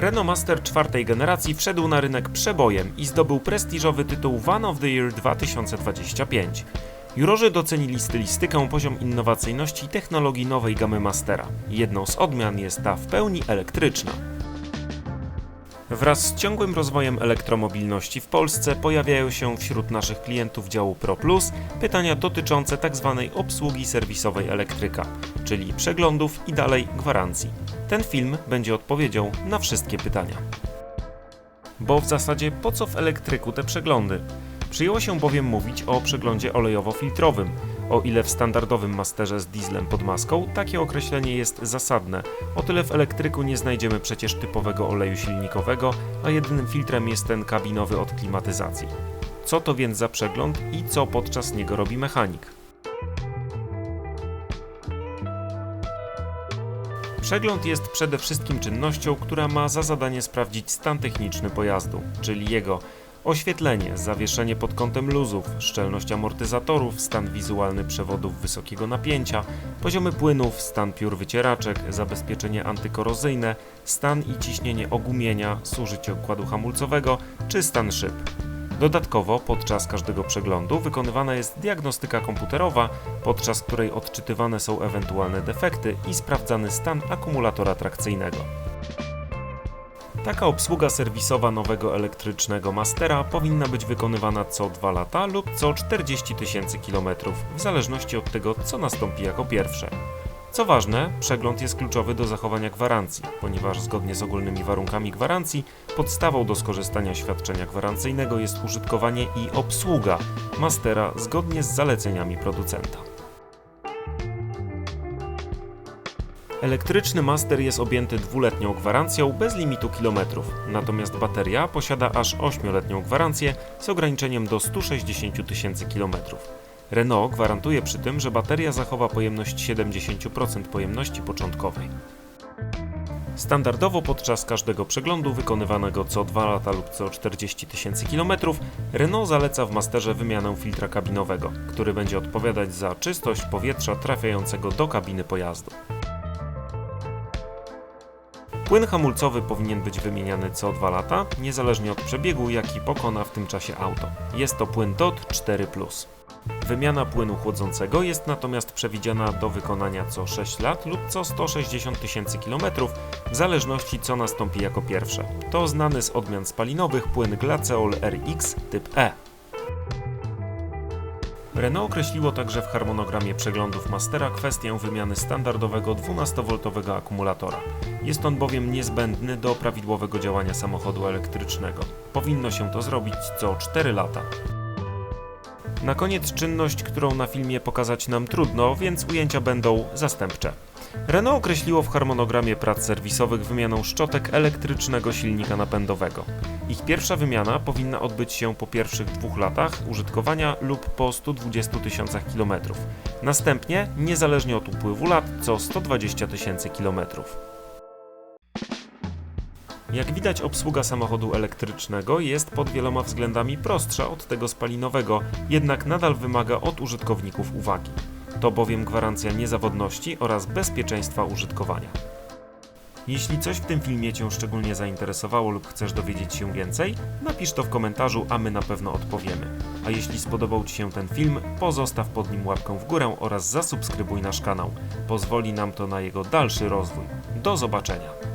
Renault Master czwartej generacji wszedł na rynek przebojem i zdobył prestiżowy tytuł One of the Year 2025. Jurorzy docenili stylistykę, poziom innowacyjności i technologii nowej gamy Mastera. Jedną z odmian jest ta w pełni elektryczna. Wraz z ciągłym rozwojem elektromobilności w Polsce pojawiają się wśród naszych klientów działu Pro Plus pytania dotyczące tzw. obsługi serwisowej elektryka, czyli przeglądów i dalej gwarancji. Ten film będzie odpowiedzią na wszystkie pytania. Bo w zasadzie po co w elektryku te przeglądy? Przyjęło się bowiem mówić o przeglądzie olejowo-filtrowym. O ile w standardowym masterze z dieslem pod maską takie określenie jest zasadne, o tyle w elektryku nie znajdziemy przecież typowego oleju silnikowego, a jedynym filtrem jest ten kabinowy od klimatyzacji. Co to więc za przegląd i co podczas niego robi mechanik? Przegląd jest przede wszystkim czynnością, która ma za zadanie sprawdzić stan techniczny pojazdu, czyli jego oświetlenie, zawieszenie pod kątem luzów, szczelność amortyzatorów, stan wizualny przewodów wysokiego napięcia, poziomy płynów, stan piór wycieraczek, zabezpieczenie antykorozyjne, stan i ciśnienie ogumienia, zużycie układu hamulcowego czy stan szyb. Dodatkowo podczas każdego przeglądu wykonywana jest diagnostyka komputerowa, podczas której odczytywane są ewentualne defekty i sprawdzany stan akumulatora trakcyjnego. Taka obsługa serwisowa nowego elektrycznego Mastera powinna być wykonywana co 2 lata lub co 40 tysięcy kilometrów, w zależności od tego, co nastąpi jako pierwsze. Co ważne, przegląd jest kluczowy do zachowania gwarancji, ponieważ zgodnie z ogólnymi warunkami gwarancji podstawą do skorzystania świadczenia gwarancyjnego jest użytkowanie i obsługa Mastera zgodnie z zaleceniami producenta. Elektryczny Master jest objęty dwuletnią gwarancją bez limitu kilometrów, natomiast bateria posiada aż 8-letnią gwarancję z ograniczeniem do 160 tysięcy kilometrów. Renault gwarantuje przy tym, że bateria zachowa pojemność 70% pojemności początkowej. Standardowo podczas każdego przeglądu wykonywanego co 2 lata lub co 40 tysięcy kilometrów Renault zaleca w Masterze wymianę filtra kabinowego, który będzie odpowiadać za czystość powietrza trafiającego do kabiny pojazdu. Płyn hamulcowy powinien być wymieniany co 2 lata, niezależnie od przebiegu, jaki pokona w tym czasie auto. Jest to płyn DOT 4. Wymiana płynu chłodzącego jest natomiast przewidziana do wykonania co 6 lat lub co 160 tysięcy kilometrów, w zależności co nastąpi jako pierwsze. To znany z odmian spalinowych płyn Glaceol RX typ E. Renault określiło także w harmonogramie przeglądów Mastera kwestię wymiany standardowego 12V akumulatora. Jest on bowiem niezbędny do prawidłowego działania samochodu elektrycznego. Powinno się to zrobić co 4 lata. Na koniec czynność, którą na filmie pokazać nam trudno, więc ujęcia będą zastępcze. Renault określiło w harmonogramie prac serwisowych wymianę szczotek elektrycznego silnika napędowego. Ich pierwsza wymiana powinna odbyć się po pierwszych dwóch latach użytkowania lub po 120 tysiącach kilometrów. Następnie, niezależnie od upływu lat, co 120 tysięcy kilometrów. Jak widać, obsługa samochodu elektrycznego jest pod wieloma względami prostsza od tego spalinowego, jednak nadal wymaga od użytkowników uwagi. To bowiem gwarancja niezawodności oraz bezpieczeństwa użytkowania. Jeśli coś w tym filmie Cię szczególnie zainteresowało lub chcesz dowiedzieć się więcej, napisz to w komentarzu, a my na pewno odpowiemy. A jeśli spodobał Ci się ten film, pozostaw pod nim łapkę w górę oraz zasubskrybuj nasz kanał. Pozwoli nam to na jego dalszy rozwój. Do zobaczenia!